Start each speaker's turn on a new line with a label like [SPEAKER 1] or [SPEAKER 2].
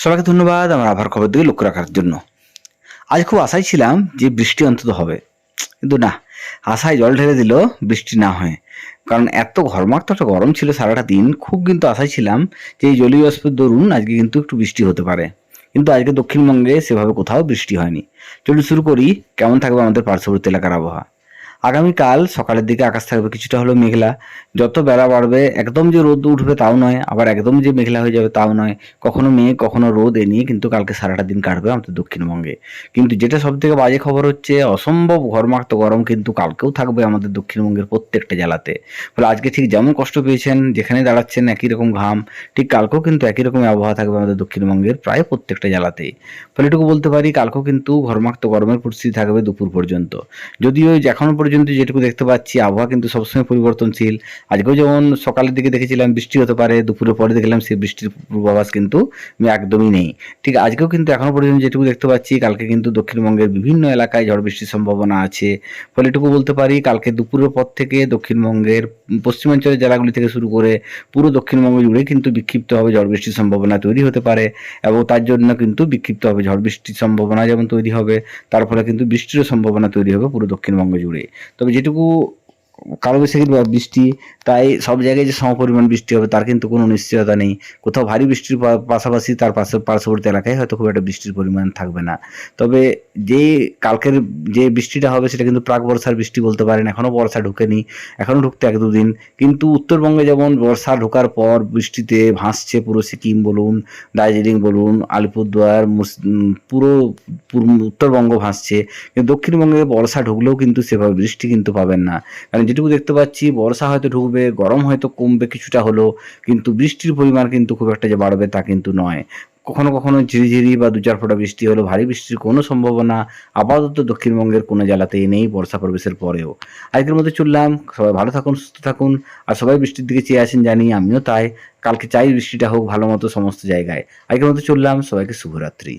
[SPEAKER 1] সবাইকে ধন্যবাদ আমার আভার খবর দিকে লক্ষ্য রাখার জন্য। আজ খুব আশায় ছিলাম যে বৃষ্টি অন্তত হবে। কিন্তু না, আশায় জল ঢেলে দিল বৃষ্টি না হয়। কারণ এত ঘরমাক্ত একটা গরম ছিল সারাটা দিন, খুব কিন্তু আশায় ছিলাম যে এই জলীয় বাষ্পের দরুন আজকে কিন্তু একটু বৃষ্টি হতে পারে। কিন্তু আজকে দক্ষিণবঙ্গে সেভাবে কোথাও বৃষ্টি হয়নি। চলুন শুরু করি, কেমন থাকবে আমাদের পার্শ্ববর্তী এলাকার আবহাওয়া। আগামীকাল সকালের দিকে আকাশ থাকবে কিছুটা হলো মেঘলা। যত বেলা বাড়বে, একদম যে রোদ উঠবে তাও নয়, আবার একদম যে মেঘলা হয়ে যাবে তাও নয়। কখনো মেঘ, কখনো রোদ, এ নিয়ে কিন্তু কালকে সারাটা দিন কাটবে আমাদের দক্ষিণবঙ্গে। কিন্তু যেটা সব থেকে বাজে খবর হচ্ছে, অসম্ভব ঘরমাক্ত গরম কিন্তু কালকেও থাকবে আমাদের দক্ষিণবঙ্গের প্রত্যেকটা জেলাতে। ফলে আজকে ঠিক যেমন কষ্ট পেয়েছেন, যেখানে দাঁড়াচ্ছেন একই রকম ঘাম, ঠিক কালকেও কিন্তু একই রকম আবহাওয়া থাকবে আমাদের দক্ষিণবঙ্গের প্রায় প্রত্যেকটা জেলাতেই। ফলে এটুকু বলতে পারি, কালকেও কিন্তু ঘরমাক্ত গরমের পরিস্থিতি থাকবে দুপুর পর্যন্ত। যদিও এখনও পর্যন্ত যেটুকু দেখতে পাচ্ছি, আবহাওয়া কিন্তু সবসময় পরিবর্তনশীল। আজকেও যেমন সকালের দিকে দেখেছিলাম বৃষ্টি হতে পারে, দুপুরের পরে দেখলাম সেই বৃষ্টির পূর্বাভাস কিন্তু একদমই নেই। ঠিক আজকেও কিন্তু এখনও পর্যন্ত যেটুকু দেখতে পাচ্ছি, কালকে কিন্তু দক্ষিণবঙ্গের বিভিন্ন এলাকায় ঝড় বৃষ্টির সম্ভাবনা আছে। ফলে এটুকু বলতে পারি, কালকে দুপুরের পর থেকে দক্ষিণবঙ্গের পশ্চিমাঞ্চলের জেলাগুলি থেকে শুরু করে পুরো দক্ষিণবঙ্গ জুড়ে কিন্তু বিক্ষিপ্তভাবে ঝড় বৃষ্টির সম্ভাবনা তৈরি হতে পারে এবং তার জন্য কিন্তু বিক্ষিপ্তভাবে ঝড় বৃষ্টির সম্ভাবনা যেমন তৈরি হবে, তার ফলে কিন্তু বৃষ্টিরও সম্ভাবনা তৈরি হবে পুরো দক্ষিণবঙ্গ জুড়ে। তবে যেটুকু কালবৈশাখীর বা বৃষ্টি, তাই সব জায়গায় যে সমপরিমাণ বৃষ্টি হবে তার কিন্তু কোনো নিশ্চয়তা নেই। কোথাও ভারী বৃষ্টির পাশাপাশি তার পাশে, পার্শ্ববর্তী এলাকায় হয়তো খুব একটা বৃষ্টির পরিমাণ থাকবে না। তবে যে কালকের যে বৃষ্টিটা হবে সেটা কিন্তু প্রাক বর্ষার বৃষ্টি বলতে পারেন এখনও বর্ষা ঢুকেনি এখনও ঢুকতে এক দুদিন। কিন্তু উত্তরবঙ্গে যেমন বর্ষা ঢোকার পর বৃষ্টিতে ভাসছে পুরো সিকিম বলুন, দার্জিলিং বলুন, আলিপুরদুয়ার পুরো উত্তরবঙ্গ ভাসছে। কিন্তু দক্ষিণবঙ্গে বর্ষা ঢুকলেও কিন্তু সেভাবে বৃষ্টি কিন্তু পাবেন না। কারণ যেটুকু দেখতে পাচ্ছি, বর্ষা হয়তো ঢুকবে, গরম হয়তো কমবে কিছুটা হলো কিন্তু বৃষ্টির পরিমাণ কিন্তু খুব একটা যে বাড়বে তা কিন্তু নয়। কখনো কখনো ঝিরিঝিরি বা দু চার ফোঁটা বৃষ্টি হলো ভারী বৃষ্টির কোনো সম্ভাবনা আপাতত দক্ষিণবঙ্গের কোনো জেলাতেই নেই বর্ষা প্রবেশের পরেও। আজকের মধ্যে চললাম, সবাই ভালো থাকুন, সুস্থ থাকুন, আর সবাই বৃষ্টির দিকে চেয়ে আছেন জানি, আমিও তাই। কালকে চাই বৃষ্টিটা হোক ভালো মতো সমস্ত জায়গায়। আজকের মধ্যে চললাম, সবাইকে শুভরাত্রি।